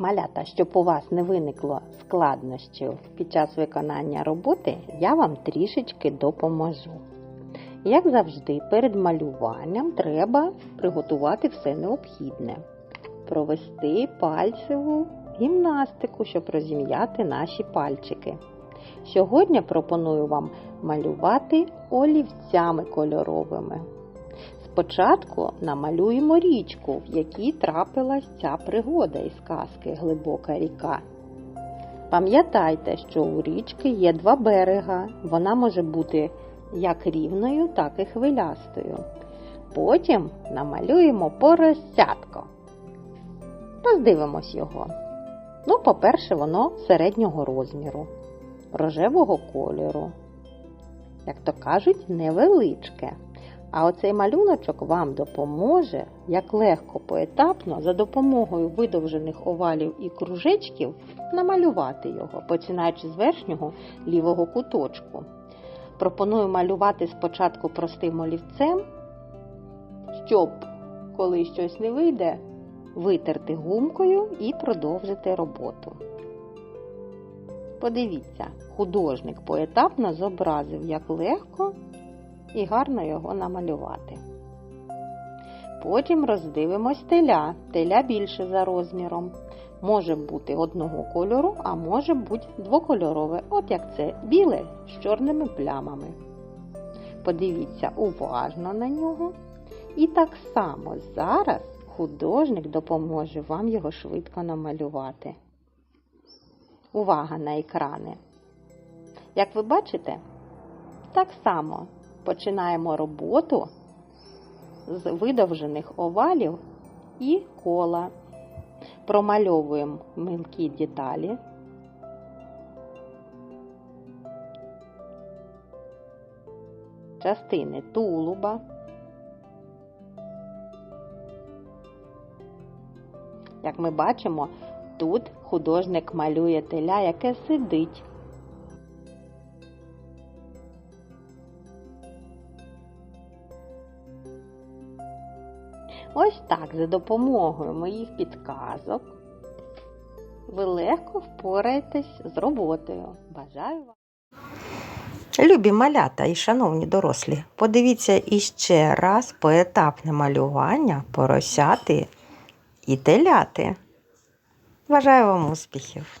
Малята, щоб у вас не виникло складнощів під час виконання роботи, я вам трішечки допоможу. Як завжди, перед малюванням треба приготувати все необхідне. Провести пальцеву гімнастику, щоб розім'яти наші пальчики. Сьогодні пропоную вам малювати олівцями кольоровими. Спочатку намалюємо річку, в якій трапилась ця пригода із казки Глибока ріка. Пам'ятайте, що у річки є два берега. Вона може бути як рівною, так і хвилястою. Потім намалюємо поросятко. Роздивимось його. Ну, по-перше, воно середнього розміру, рожевого кольору. Як то кажуть, невеличке. А оцей малюночок вам допоможе, як легко поетапно, за допомогою видовжених овалів і кружечків намалювати його, починаючи з верхнього лівого куточку. Пропоную малювати спочатку простим олівцем, щоб, коли щось не вийде, витерти гумкою і продовжити роботу. Подивіться, художник поетапно зобразив, як легко і гарно його намалювати. Потім роздивимось теля. Теля більше за розміром. Може бути одного кольору, а може бути двокольорове, от як це біле з чорними плямами. Подивіться уважно на нього. І так само зараз художник допоможе вам його швидко намалювати. Увага на екрани. Як ви бачите, так само починаємо роботу з видовжених овалів і кола. Промальовуємо мілкі деталі. Частини тулуба. Як ми бачимо, тут художник малює теля, яке сидить. Ось так, за допомогою моїх підказок, ви легко впораєтесь з роботою. Бажаю вам! Любі малята і шановні дорослі, подивіться іще раз поетапне малювання поросяти і теляти. Бажаю вам успіхів!